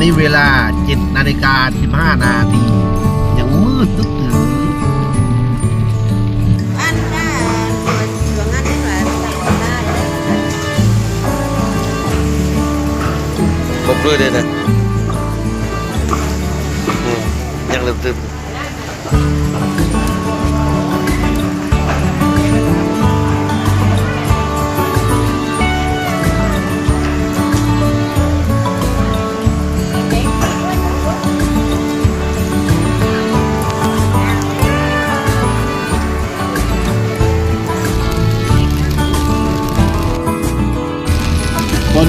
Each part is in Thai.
นี้เวลา7นาฬิกา15นาทียังมืดตึ๊ดตึ๊ดครบเลยเลยนะยังเติมเติม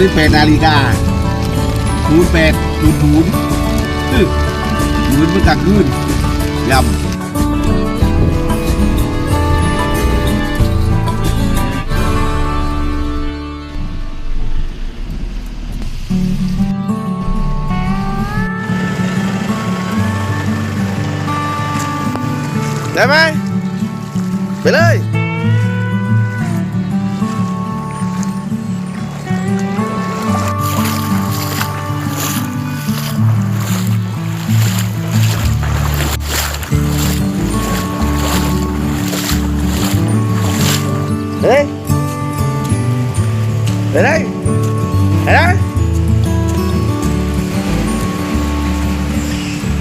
18นาฬิกาศูนย์แปดศูนย์ศูนย์ศูนย์เมื่อกลางคืนยำได้ไหม ไปเลยไปเลย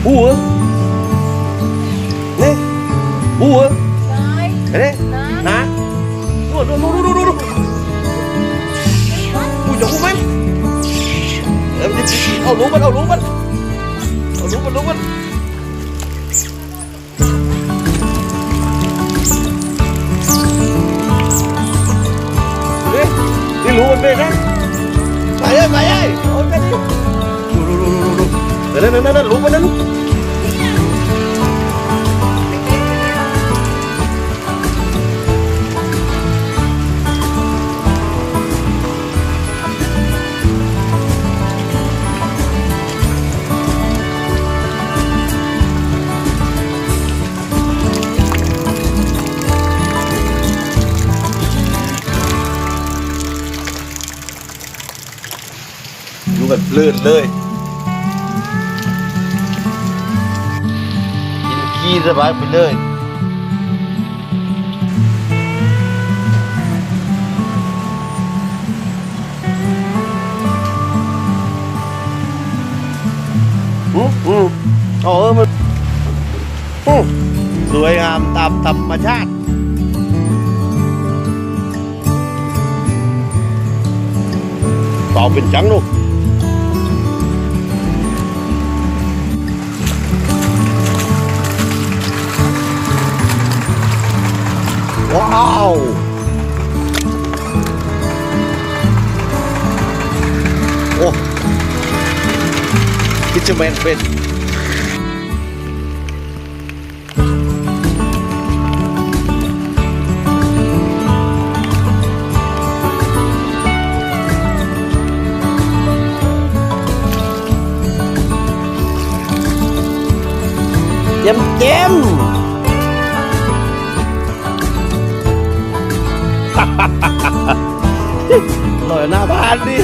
อู้เหรอนี่อู้เหรอได้ไปเลยได้ฮ นี่รู้มันเป็นนะไปเลยไปเลยโอ้ยไปดิดูดูดูดูดูเออนั่นนั่นนั่นรู้มันนั่นดูแบบลื่นเลยกินขี้สบายไปเลยอืมอืมอ๋อเออมันอืมสวยงามตามธรรมชาติต่อเป็นจังลูก ว้าวโอ้คิดจะแมนเป็นเจ็มเจ็มหน่อยหน้าบ้านดิ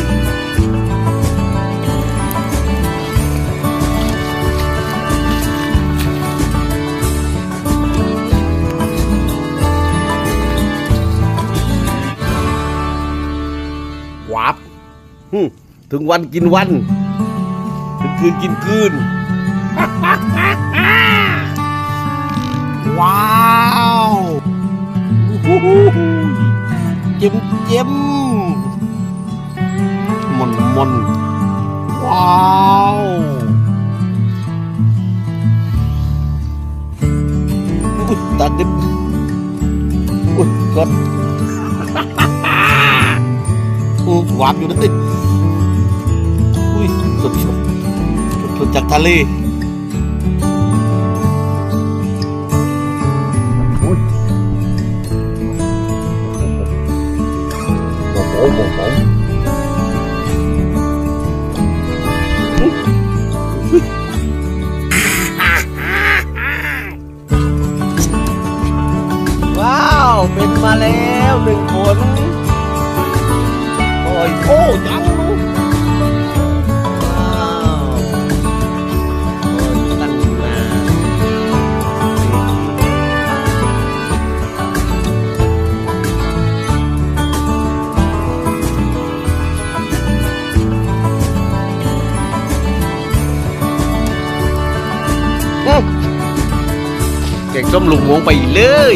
วับหึถึงวันกินวัน ถึงคืนกินคืน ว้าว อู้หูเจ็มมมนมนว้าวอุ๊ยตาดิบอุ้ยกดอืมหวานอยู่นะติอุ้ยสดสดสดสดจากทะเล ส้มลุงหวงไปเลย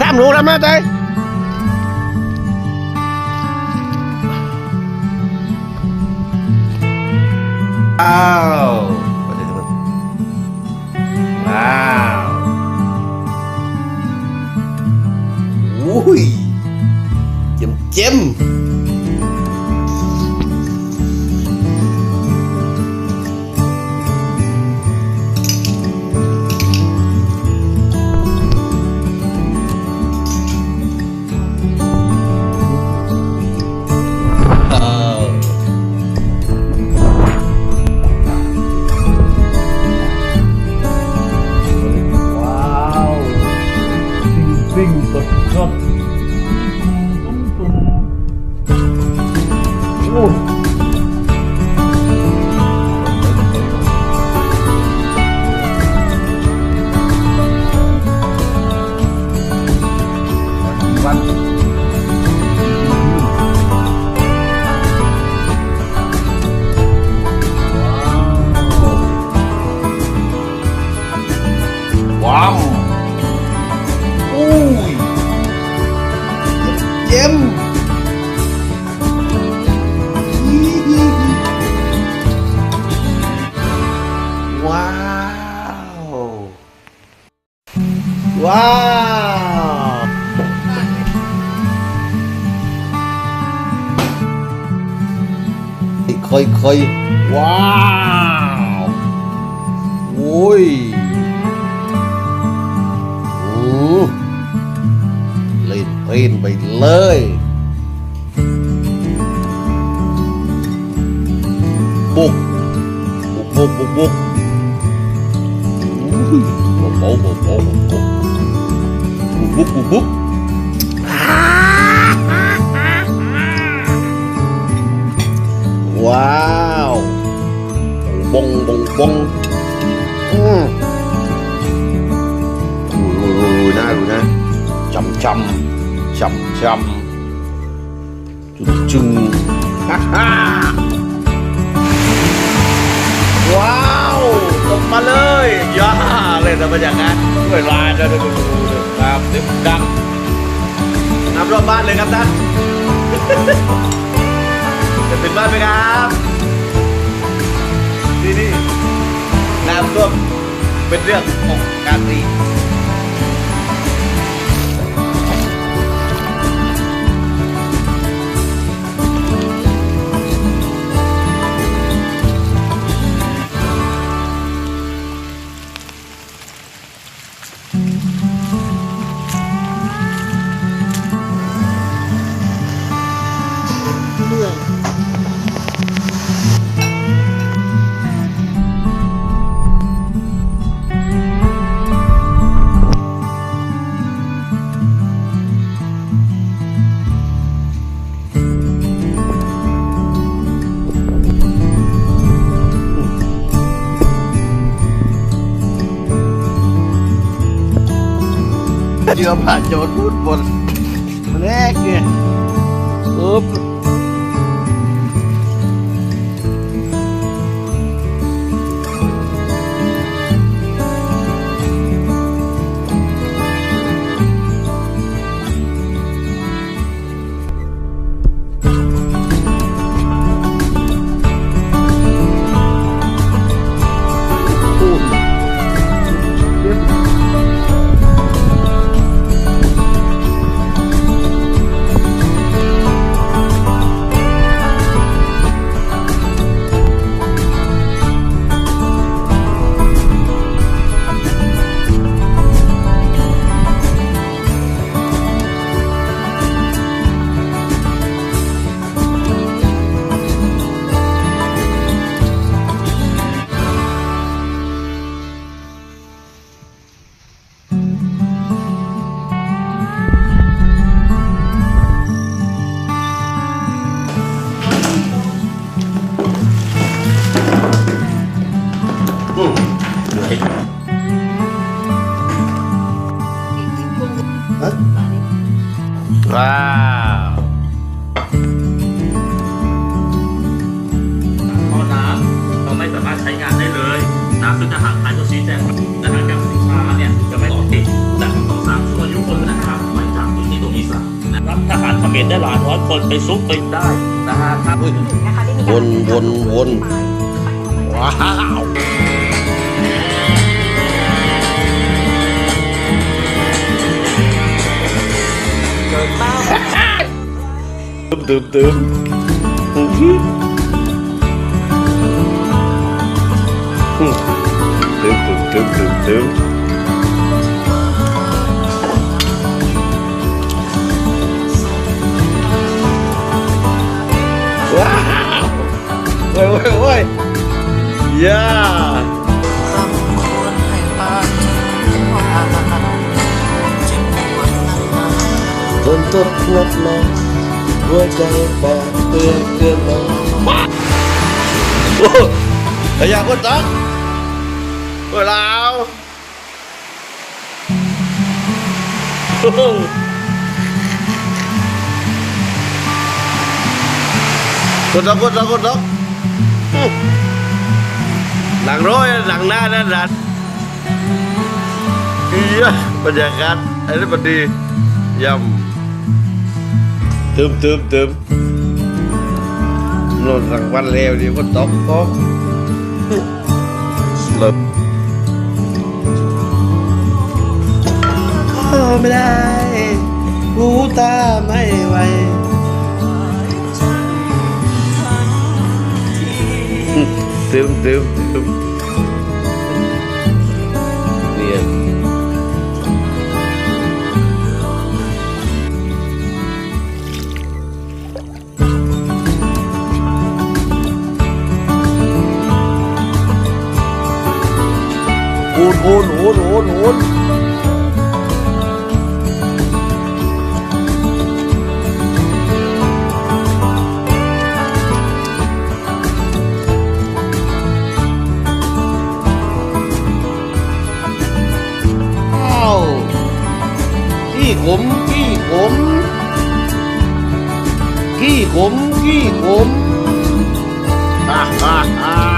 สามรู้แล้วแม่ใจว้าวว้ ยค่อยว้าวโอ้ยอือเล่นเพลนไปเลยบุกบุกบุกบุกบุกบุกบุกบุกบุกบุกบุกบุก ว้าวบงบงบงอืมดูดูดูดูนะดูนะจำจำจำจำจึงจึงฮ่าฮ่าว้าวตกมาเลยย่าเลยนะมันอย่างนั้นเวลาจะดูดูดูครับดึงดังนับรอบบ้านเลยครับท่าน จะถึงบ้านไหมครับที่นี่น้ำท่วมเป็นเรื่องของการตี เชื่อผ่านโจทย์พูดบนแรกเนี่ย ทหารเขมรได้หลายร้อยคนไปซุกไปได้นะฮะถ้าวนวนวนว้าวตึมตึมตึมตึมตึมตึมตึมตึม ôi ôi yeah. Vẫn tốt ngất mơ vui chơi và tuyệt tuyệt mơ Thấy ra quất tắt Rồi nào. Quất tắt quất tắt quất tắt หกดตักกดตักกดตักอื้อหลังร้อยหลังหน้านั่นนัดเอียบรรยากาศอันนี้มันดียำตึมตึมตึมนอนสังวันแล้วเดียวก็ตกตกหลบเข้าไม่ได้หูตาไม่ไหว tiêu tiêu tiêu, Bien. Un, un, un, un, un. ผมฮ่าฮ่าฮ่า